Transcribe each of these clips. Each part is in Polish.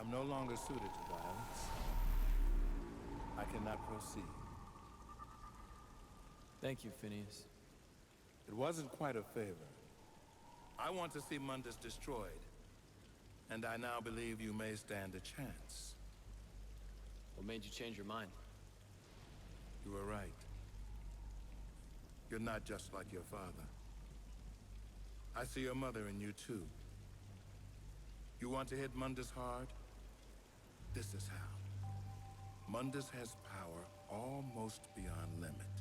am no longer suited to violence. I cannot proceed. Thank you, Phineas. It wasn't quite a favor. I want to see Mundus destroyed. And I now believe you may stand a chance. What made you change your mind? You were right. You're not just like your father. I see your mother in you too. You want to hit Mundus hard? This is how. Mundus has power almost beyond limit.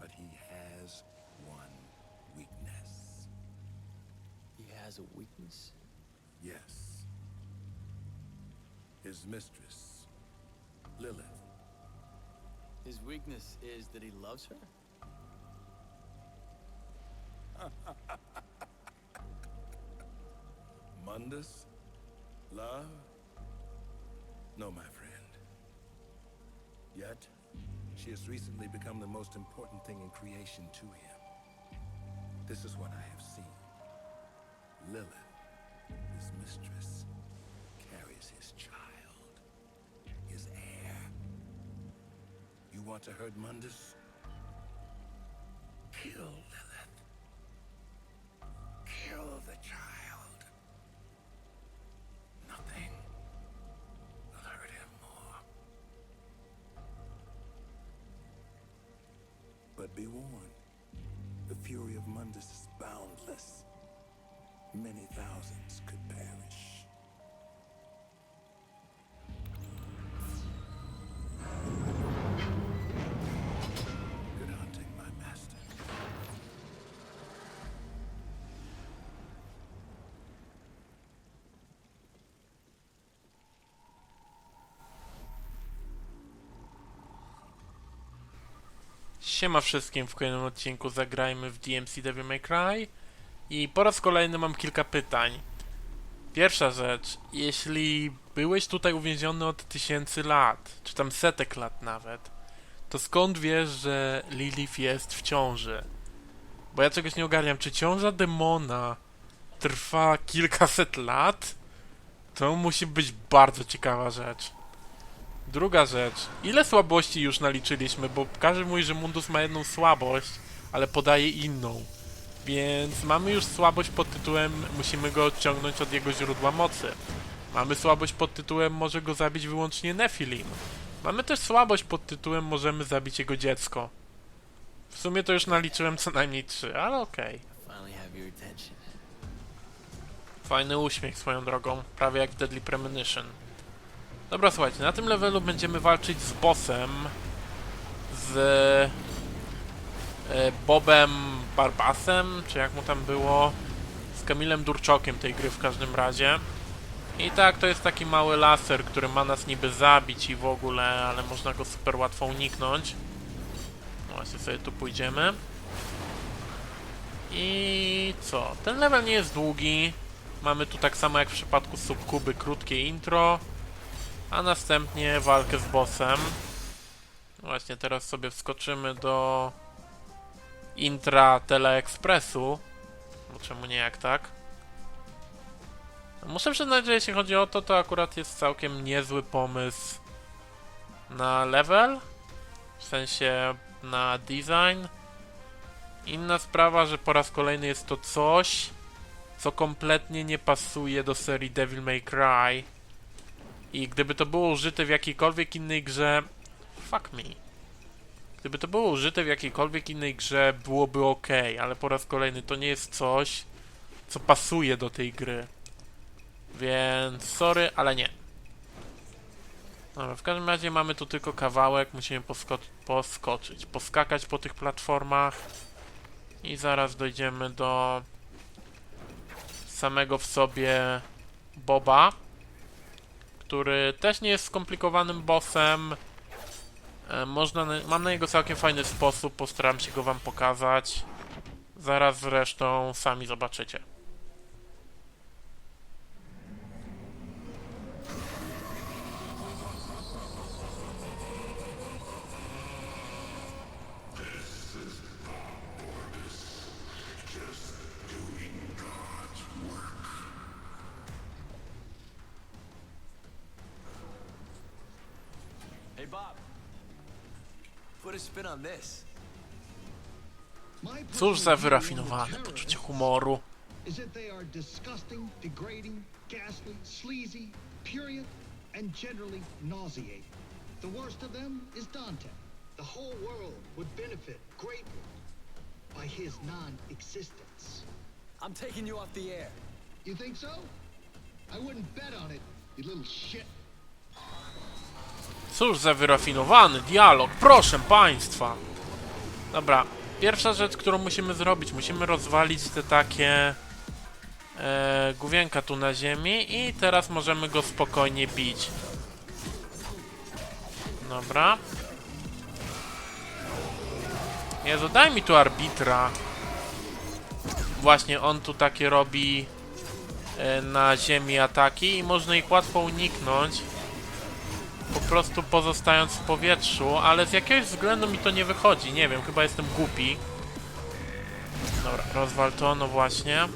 But he has one weakness. He has a weakness? Yes. His mistress, Lilith. His weakness is that he loves her? Mundus? Love? No, my friend. Yet, she has recently become the most important thing in creation to him. This is what I have seen. Lilith, his mistress, carries his child, his heir. You want to hurt Mundus? Kill Be warned, the fury of Mundus is boundless. Many thousands could perish. Siema wszystkim, w kolejnym odcinku zagrajmy w DMC Devil May Cry i po raz kolejny mam kilka pytań. Pierwsza rzecz, jeśli byłeś tutaj uwięziony od tysięcy lat, czy tam setek lat nawet, to skąd wiesz, że Lilith jest w ciąży? Bo ja czegoś nie ogarniam, czy ciąża demona trwa kilkaset lat? To musi być bardzo ciekawa rzecz. Druga rzecz. Ile słabości już naliczyliśmy? Bo każdy mówi, że Mundus ma jedną słabość, ale podaje inną. Więc mamy już słabość pod tytułem musimy go odciągnąć od jego źródła mocy. Mamy słabość pod tytułem może go zabić wyłącznie Nephilim. Mamy też słabość pod tytułem możemy zabić jego dziecko. W sumie to już naliczyłem co najmniej trzy, ale okej. Attention. Fajny uśmiech swoją drogą, prawie jak w Deadly Premonition. Dobra, słuchajcie, na tym levelu będziemy walczyć z bossem, z e, Bobem Barbasem, czy jak mu tam było, z Kamilem Durczokiem tej gry w każdym razie. I tak, to jest taki mały laser, który ma nas niby zabić i w ogóle, ale można go super łatwo uniknąć. No Właśnie sobie tu pójdziemy. I co? Ten level nie jest długi. Mamy tu tak samo jak w przypadku subkuby krótkie intro, a następnie walkę z bossem. Właśnie teraz sobie wskoczymy do intra Teleexpressu. Bo czemu nie jak tak? Muszę przyznać, że jeśli chodzi o to, to akurat jest całkiem niezły pomysł na level. W sensie na design. Inna sprawa, że po raz kolejny jest to coś, co kompletnie nie pasuje do serii Devil May Cry. I gdyby to było użyte w jakiejkolwiek innej grze. Fuck me. Gdyby to było użyte w jakiejkolwiek innej grze, byłoby ok, ale po raz kolejny to nie jest coś, co pasuje do tej gry. Więc sorry, ale nie. Dobra, w każdym razie mamy tu tylko kawałek, musimy posko poskoczyć, poskakać po tych platformach i zaraz dojdziemy do samego w sobie Boba, który też nie jest skomplikowanym bossem. E, Można, na, mam na niego całkiem fajny sposób, postaram się go wam pokazać. Zaraz zresztą sami zobaczycie. Bob. Put a spin on this. My Cóż za personal view on wyrafinowane poczucie humoru. Is that they are disgusting, degrading, ghastly, sleazy, purient, and generally nauseating. The worst of them is Dante. The whole world would benefit greatly by his non-existence. I'm taking you off the air. You think so? I wouldn't bet on it, you little shit. Cóż za wyrafinowany dialog, proszę państwa. Dobra, pierwsza rzecz, którą musimy zrobić, musimy rozwalić te takie e, główienka tu na ziemi i teraz możemy go spokojnie bić. Dobra. Jezu, daj mi tu arbitra. Właśnie on tu takie robi e, na ziemi ataki i można ich łatwo uniknąć po prostu pozostając w powietrzu, ale z jakiegoś względu mi to nie wychodzi. Nie wiem, chyba jestem głupi. Dobra, rozwal to, no właśnie.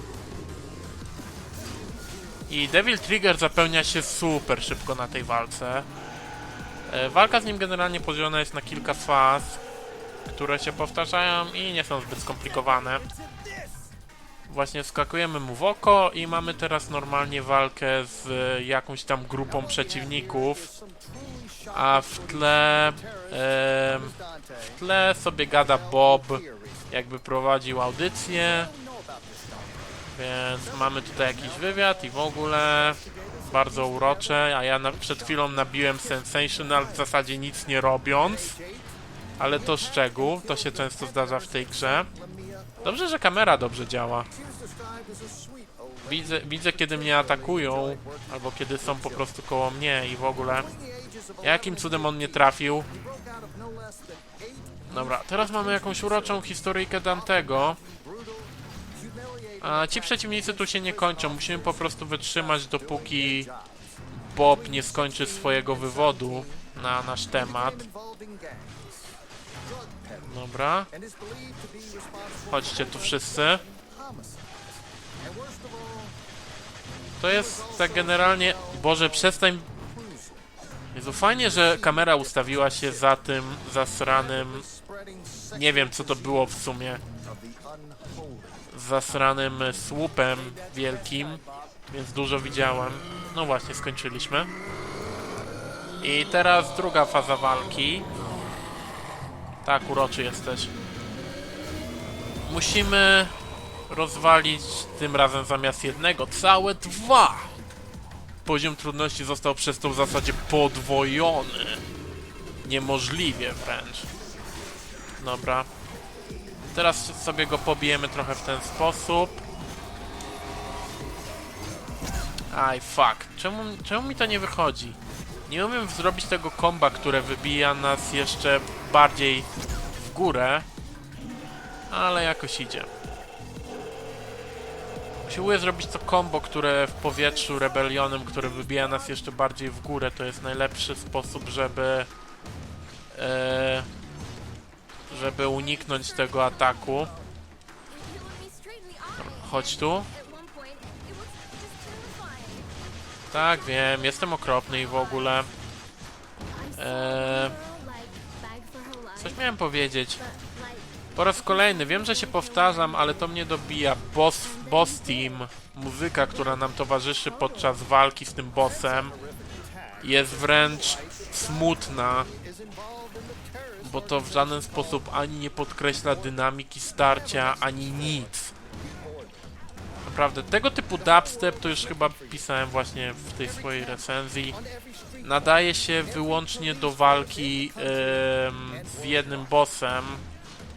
I Devil Trigger zapełnia się super szybko na tej walce. E, Walka z nim generalnie podzielona jest na kilka faz, które się powtarzają i nie są zbyt skomplikowane. Właśnie skakujemy mu w oko i mamy teraz normalnie walkę z jakąś tam grupą przeciwników. A w tle, w tle sobie gada Bob, jakby prowadził audycję. Więc mamy tutaj jakiś wywiad i w ogóle bardzo urocze, a ja na, przed chwilą nabiłem Sensational w zasadzie nic nie robiąc. Ale to szczegół, to się często zdarza w tej grze. Dobrze, że kamera dobrze działa. Widzę, widzę kiedy mnie atakują, albo kiedy są po prostu koło mnie i w ogóle. Jakim cudem on nie trafił? Dobra, teraz mamy jakąś uroczą historyjkę Dantego. A ci przeciwnicy tu się nie kończą. Musimy po prostu wytrzymać, dopóki Bob nie skończy swojego wywodu na nasz temat. Dobra. Chodźcie tu wszyscy. To jest tak generalnie... Boże, przestań... Jezu, fajnie, że kamera ustawiła się za tym zasranym... Nie wiem, co to było w sumie. Zasranym słupem wielkim, więc dużo widziałem. No właśnie, skończyliśmy. I teraz druga faza walki. Tak, uroczy jesteś. Musimy rozwalić tym razem zamiast jednego całe dwa. Poziom trudności został przez to w zasadzie podwojony. Niemożliwie wręcz. Dobra. Teraz sobie go pobijemy trochę w ten sposób. Aj, fuck. Czemu, czemu mi to nie wychodzi? Nie umiem zrobić tego komba, które wybija nas jeszcze bardziej w górę. Ale jakoś idzie. Usiłuję zrobić to combo, które w powietrzu rebelionem, które wybija nas jeszcze bardziej w górę. To jest najlepszy sposób, żeby... E, żeby uniknąć tego ataku. Chodź tu. Tak, wiem, jestem okropny i w ogóle. Eee, coś miałem powiedzieć. Po raz kolejny, wiem, że się powtarzam, ale to mnie dobija. Boss, boss Team, muzyka, która nam towarzyszy podczas walki z tym bossem, jest wręcz smutna, bo to w żaden sposób ani nie podkreśla dynamiki starcia, ani nic. Naprawdę, tego typu dubstep, to już chyba pisałem właśnie w tej swojej recenzji, nadaje się wyłącznie do walki em, z jednym bossem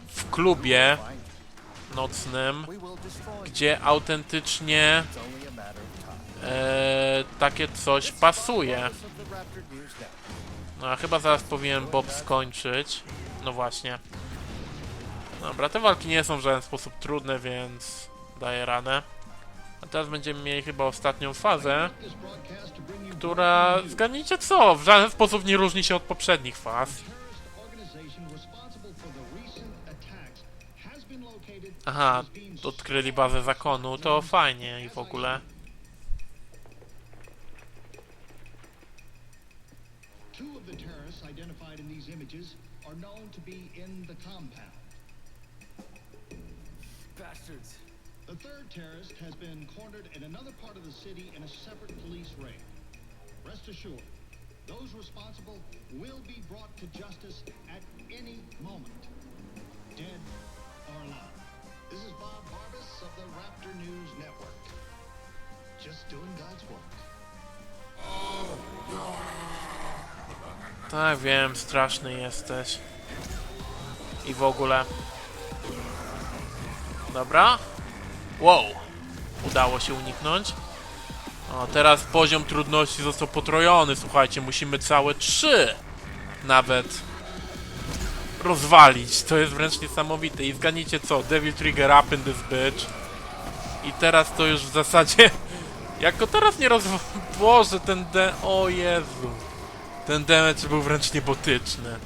w klubie nocnym, gdzie autentycznie e, takie coś pasuje. No a chyba zaraz powinien Bob skończyć. No właśnie. Dobra, te walki nie są w żaden sposób trudne, więc daję radę. A teraz będziemy mieli chyba ostatnią fazę, która, zgadnijcie co, w żaden sposób nie różni się od poprzednich faz. Aha, odkryli bazę zakonu, to fajnie i w ogóle. The third terrorist has been cornered in another part of the city in a separate police raid. Rest assured, those responsible will be brought to justice at any moment, dead or alive. This is Bob Barbas of the Raptor News Network. Just doing God's work. Tak, wiem, straszny jesteś. I w ogóle. Dobra. Wow. Udało się uniknąć. O, teraz poziom trudności został potrojony. Słuchajcie, musimy całe trzy nawet rozwalić. To jest wręcz niesamowite. I zgadnijcie co? Devil Trigger up in this bitch. I teraz to już w zasadzie... Jak go teraz nie rozłożę ten de... O Jezu. Ten damage był wręcz niebotyczny.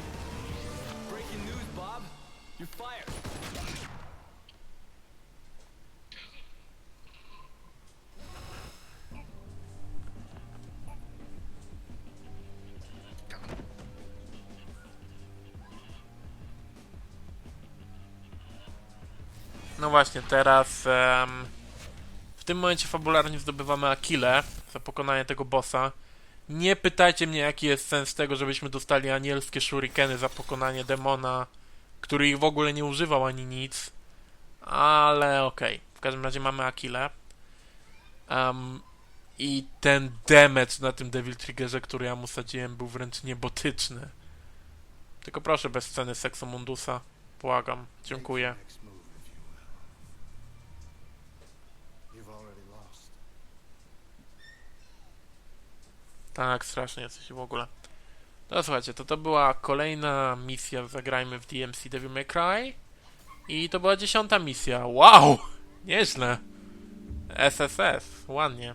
No właśnie, teraz w tym momencie fabularnie zdobywamy Akile za pokonanie tego bossa. Nie pytajcie mnie, jaki jest sens tego, żebyśmy dostali anielskie shurikeny za pokonanie demona, który ich w ogóle nie używał ani nic. Ale okej. W każdym razie mamy Akile. Em, I ten damage na tym Devil Triggerze, który ja mu sadziłem, był wręcz niebotyczny. Tylko proszę bez sceny seksu Mundusa. Błagam. Dziękuję. Tak, strasznie jesteś w ogóle. No słuchajcie, to to była kolejna misja Zagrajmy w DMC Devil May Cry. I to była dziesiąta misja. Wow! Nieźle. SSS, ładnie.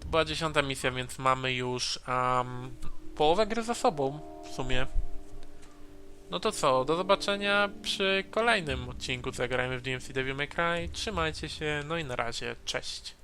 To była dziesiąta misja, więc mamy już um, połowę gry za sobą w sumie. No to co, do zobaczenia przy kolejnym odcinku Zagrajmy w DMC Devil May Cry. Trzymajcie się, no i na razie, cześć.